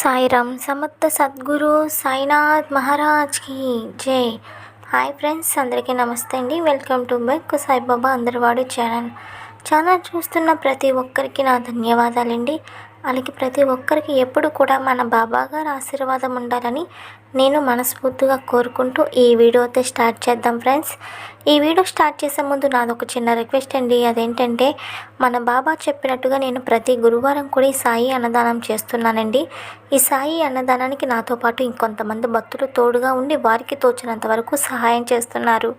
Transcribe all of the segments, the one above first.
సాయిరామ్ సమర్థ సద్గురు సాయినాథ్ మహారాజ్కి జై. హాయ్ ఫ్రెండ్స్ అందరికీ నమస్తే అండి. వెల్కమ్ టు బైక్ సాయిబాబా అందరివాడు ఛానల్. ఛానల్ చూస్తున్న ప్రతి ఒక్కరికి నా ధన్యవాదాలండి. వాళ్ళకి ప్రతి ఒక్కరికి ఎప్పుడు కూడా మన బాబా గారి ఆశీర్వాదం ఉండాలని నేను మనస్ఫూర్తిగా కోరుకుంటూ ఈ వీడియో అయితే స్టార్ట్ చేద్దాం ఫ్రెండ్స్. ఈ వీడియో స్టార్ట్ చేసే ముందు నాది ఒక చిన్న రిక్వెస్ట్ అండి. అదేంటంటే మన బాబా చెప్పినట్టుగా నేను ప్రతి గురువారం కూడా ఈ సాయి అన్నదానం చేస్తున్నానండి. ఈ సాయి అన్నదానానికి నాతో పాటు ఇంకొంతమంది భక్తులు తోడుగా ఉండి వారికి తోచినంత వరకు సహాయం చేస్తున్నారు.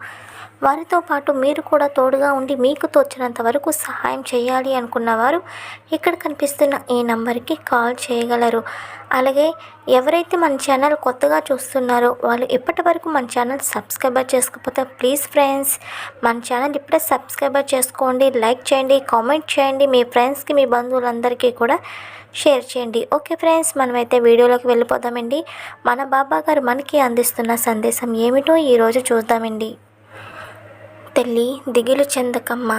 వారితో పాటు మీరు కూడా తోడుగా ఉండి మీకు తోచినంత వరకు సహాయం చేయాలి అనుకున్నవారు ఇక్కడ కనిపిస్తున్న ఈ నంబర్కి కాల్ చేయగలరు. అలాగే ఎవరైతే మన ఛానల్ కొత్తగా చూస్తున్నారో వాళ్ళు ఇప్పటి వరకు మన ఛానల్ సబ్స్క్రైబర్ చేసుకోకపోతే ప్లీజ్ ఫ్రెండ్స్ మన ఛానల్ ఇప్పుడే సబ్స్క్రైబర్ చేసుకోండి లైక్ చేయండి కామెంట్ చేయండి మీ ఫ్రెండ్స్కి మీ బంధువులందరికీ కూడా షేర్ చేయండి. ఓకే ఫ్రెండ్స్ మనమైతే వీడియోలోకి వెళ్ళిపోదామండి. మన బాబా గారు మనకి అందిస్తున్న సందేశం ఏమిటో ఈరోజు చూద్దామండి. తల్లి దిగులు చెందకమ్మ.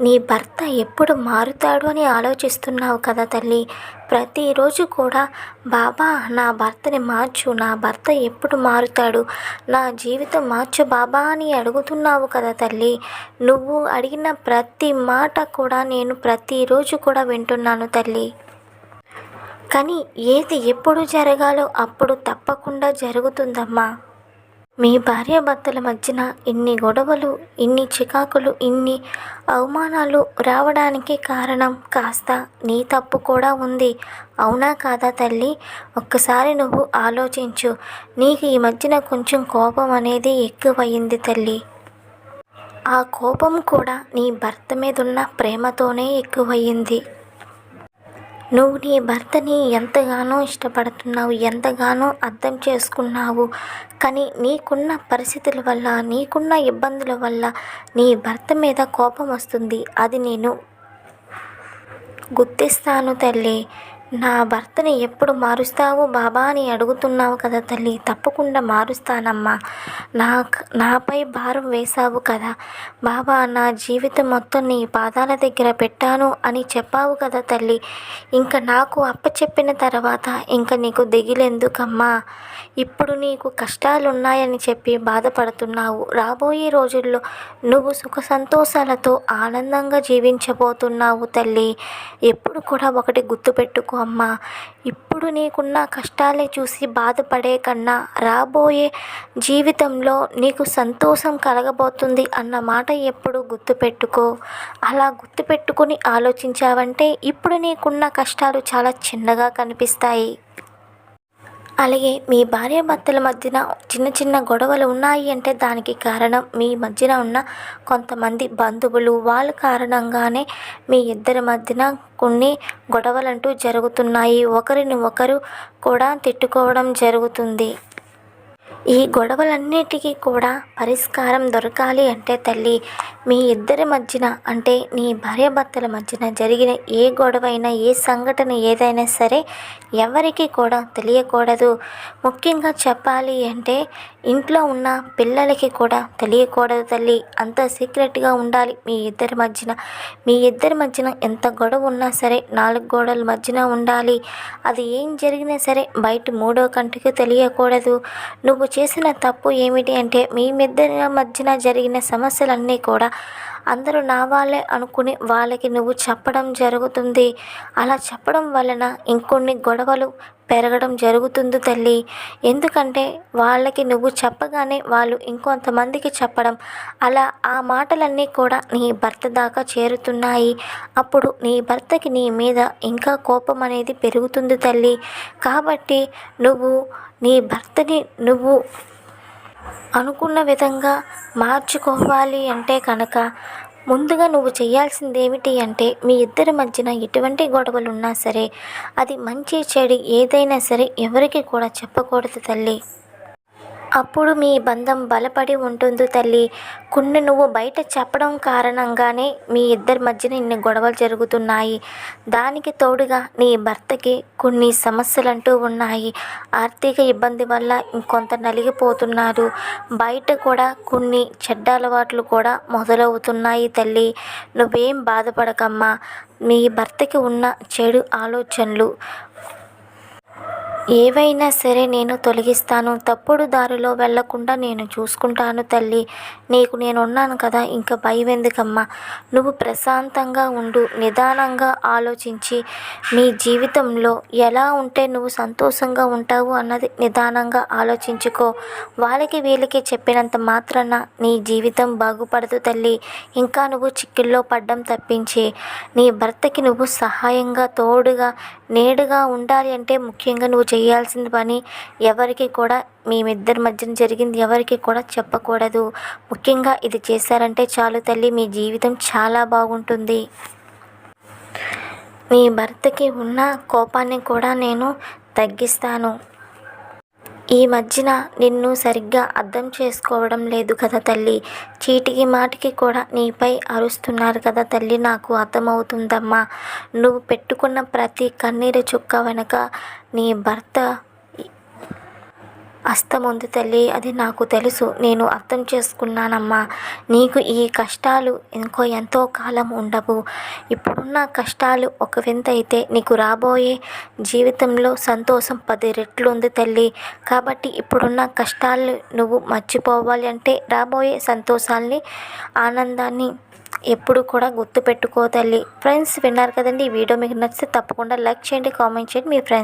నీ భర్త ఎప్పుడు మారుతాడు అని ఆలోచిస్తున్నావు కదా తల్లి. ప్రతిరోజు కూడా బాబా నా భర్తని మార్చు నా భర్త ఎప్పుడు మారుతాడు? నా జీవితం మార్చు బాబా అని అడుగుతున్నావు కదా తల్లి. నువ్వు అడిగిన ప్రతి మాట కూడా నేను ప్రతిరోజు కూడా వింటున్నాను తల్లి. కానీ ఏది ఎప్పుడు జరగాలో అప్పుడు తప్పకుండా జరుగుతుందమ్మా. మీ భార్యాభర్తల మధ్యన ఇన్ని గొడవలు ఇన్ని చికాకులు ఇన్ని అవమానాలు రావడానికి కారణం కాస్త నీ తప్పు కూడా ఉంది. అవునా కాదా తల్లి? ఒక్కసారి నువ్వు ఆలోచించు. నీకు ఈ మధ్యన కొంచెం కోపం అనేది ఎక్కువయింది తల్లి. ఆ కోపం కూడా నీ భర్త మీద ఉన్న ప్రేమతోనే ఎక్కువయింది. నువ్వు నీ భర్తని ఎంతగానో ఇష్టపడుతున్నావు ఎంతగానో అర్థం చేసుకున్నావు. కానీ నీకున్న పరిస్థితుల వల్ల నీకున్న ఇబ్బందుల వల్ల నీ భర్త మీద కోపం వస్తుంది. అది నేను గుర్తిస్తాను తల్లి. నా భర్తని ఎప్పుడు మారుస్తావు బాబా అని అడుగుతున్నావు కదా తల్లి. తప్పకుండా మారుస్తానమ్మా. నా నాపై భారం వేశావు కదా. బాబా నా జీవితం మొత్తం నీ పాదాల దగ్గర పెట్టాను అని చెప్పావు కదా తల్లి. ఇంకా నాకు అప్పచెప్పిన తర్వాత ఇంకా నీకు దిగిలెందుకమ్మా? ఇప్పుడు నీకు కష్టాలున్నాయని చెప్పి బాధపడుతున్నావు. రాబోయే రోజుల్లో నువ్వు సుఖ సంతోషాలతో ఆనందంగా జీవించబోతున్నావు తల్లి. ఎప్పుడు కూడా ఒకటి గుర్తుపెట్టుకో అమ్మా ఇప్పుడు నీకున్న కష్టాలే చూసి బాధపడే కన్నా రాబోయే జీవితంలో నీకు సంతోషం కలగబోతుంది అన్న మాట ఎప్పుడు గుర్తుపెట్టుకో. అలా గుర్తుపెట్టుకుని ఆలోచించావంటే ఇప్పుడు నీకున్న కష్టాలు చాలా చిన్నగా కనిపిస్తాయి. అలాగే మీ భార్యాభర్తల మధ్యన చిన్న చిన్న గొడవలు ఉన్నాయి అంటే దానికి కారణం మీ మధ్యన ఉన్న కొంతమంది బంధువులు. వాళ్ళ కారణంగానే మీ ఇద్దరి మధ్యన కొన్ని గొడవలంటూ జరుగుతున్నాయి. ఒకరిని ఒకరు కూడా తిట్టుకోవడం జరుగుతుంది. ఈ గొడవలన్నిటికీ కూడా పరిష్కారం దొరకాలి అంటే తల్లి మీ ఇద్దరి మధ్యన అంటే నీ భార్యాభర్తల మధ్యన జరిగిన ఏ గొడవైనా ఏ సంఘటన ఏదైనా సరే ఎవరికి కూడా తెలియకూడదు. ముఖ్యంగా చెప్పాలి అంటే ఇంట్లో ఉన్న పిల్లలకి కూడా తెలియకూడదు తల్లి. అంత సీక్రెట్గా ఉండాలి మీ ఇద్దరి మధ్యన. మీ ఇద్దరి మధ్యన ఎంత గొడవ ఉన్నా సరే నాలుగు గోడల మధ్యన ఉండాలి. అది ఏం జరిగినా సరే బయట మూడో కంటికి తెలియకూడదు. నువ్వు చేసిన తప్పు ఏమిటి అంటే మీ ఇద్దరి మధ్యన జరిగిన సమస్యలన్నీ కూడా అందరూ నా వాళ్ళే అనుకుని వాళ్ళకి నువ్వు చెప్పడం జరుగుతుంది. అలా చెప్పడం వలన ఇంకొన్ని గొడవలు పెరగడం జరుగుతుంది తల్లి. ఎందుకంటే వాళ్ళకి నువ్వు చెప్పగానే వాళ్ళు ఇంకొంతమందికి చెప్పడం. అలా ఆ మాటలన్నీ కూడా నీ భర్త దాకా చేరుతున్నాయి. అప్పుడు నీ భర్తకి నీ మీద ఇంకా కోపం అనేది పెరుగుతుంది తల్లి. కాబట్టి నువ్వు నీ భర్తని నువ్వు అనుకున్న విధంగా మార్చుకోవాలి అంటే కనుక ముందుగా నువ్వు చేయాల్సింది ఏమిటి అంటే మీ ఇద్దరి మధ్యన ఎటువంటి గొడవలు ఉన్నా సరే అది మంచి చెడు ఏదైనా సరే ఎవరికి కూడా చెప్పకూడదు తల్లి. అప్పుడు మీ బంధం బలపడి ఉంటుంది తల్లి. కొన్ని నువ్వు బయట చెప్పడం కారణంగానే మీ ఇద్దరి మధ్యన ఇన్ని గొడవలు జరుగుతున్నాయి. దానికి తోడుగా నీ భర్తకి కొన్ని సమస్యలు అంటూ ఉన్నాయి. ఆర్థిక ఇబ్బంది వల్ల ఇంకొంత నలిగిపోతున్నారు. బయట కూడా కొన్ని చెడ్డ అలవాట్లు కూడా మొదలవుతున్నాయి తల్లి. నువ్వేం బాధపడకమ్మా. మీ భర్తకి ఉన్న చెడు ఆలోచనలు ఏవైనా సరే నేను తొలగిస్తాను. తప్పుడు దారిలో వెళ్ళకుండా నేను చూసుకుంటాను తల్లి. నీకు నేను ఉన్నాను కదా ఇంకా భయం ఎందుకమ్మా నువ్వు ప్రశాంతంగా ఉండు నిదానంగా ఆలోచించి. నీ జీవితంలో ఎలా ఉంటే నువ్వు సంతోషంగా ఉంటావు అన్నది నిదానంగా ఆలోచించుకో. వాళ్ళకి వీళ్ళకి చెప్పినంత మాత్రాన నీ జీవితం బాగుపడదు తల్లి. ఇంకా నువ్వు చిక్కుల్లో పడ్డం తప్పించి. నీ భర్తకి నువ్వు సహాయంగా తోడుగా నేడుగా ఉండాలి అంటే ముఖ్యంగా నువ్వు చేయాల్సిన పని ఎవరికి కూడా మేమిద్దరి మధ్యన జరిగింది ఎవరికి కూడా చెప్పకూడదు. ముఖ్యంగా ఇది చేశారంటే చాలు తల్లి మీ జీవితం చాలా బాగుంటుంది. మీ భర్తకి ఉన్న కోపాన్ని కూడా నేను తగ్గిస్తాను. ఈ మధ్యన నిన్ను సరిగ్గా అర్థం చేసుకోవడం లేదు కదా తల్లి. చీటికి మాటికి కూడా నీపై అరుస్తున్నారు కదా తల్లి. నాకు అర్థమవుతుందమ్మా. నువ్వు పెట్టుకున్న ప్రతి కన్నీరు చుక్క వెనక నీ భర్త అస్తముందు ఉంది తల్లి అది నాకు తెలుసు. నేను అర్థం చేసుకున్నానమ్మా. నీకు ఈ కష్టాలు ఇంకో ఎంతో కాలం ఉండవు. ఇప్పుడున్న కష్టాలు ఒక వింత అయితే నీకు రాబోయే జీవితంలో సంతోషం పది రెట్లు ఉంది తల్లి. కాబట్టి ఇప్పుడున్న కష్టాలు నువ్వు మర్చిపోవాలి అంటే రాబోయే సంతోషాల్ని ఆనందాన్ని ఎప్పుడు కూడా గుర్తుపెట్టుకో తల్లి. ఫ్రెండ్స్ విన్నారు కదండి ఈ వీడియో. మీకు నచ్చితే తప్పకుండా లైక్ చేయండి కామెంట్ చేయండి. మీ ఫ్రెండ్స్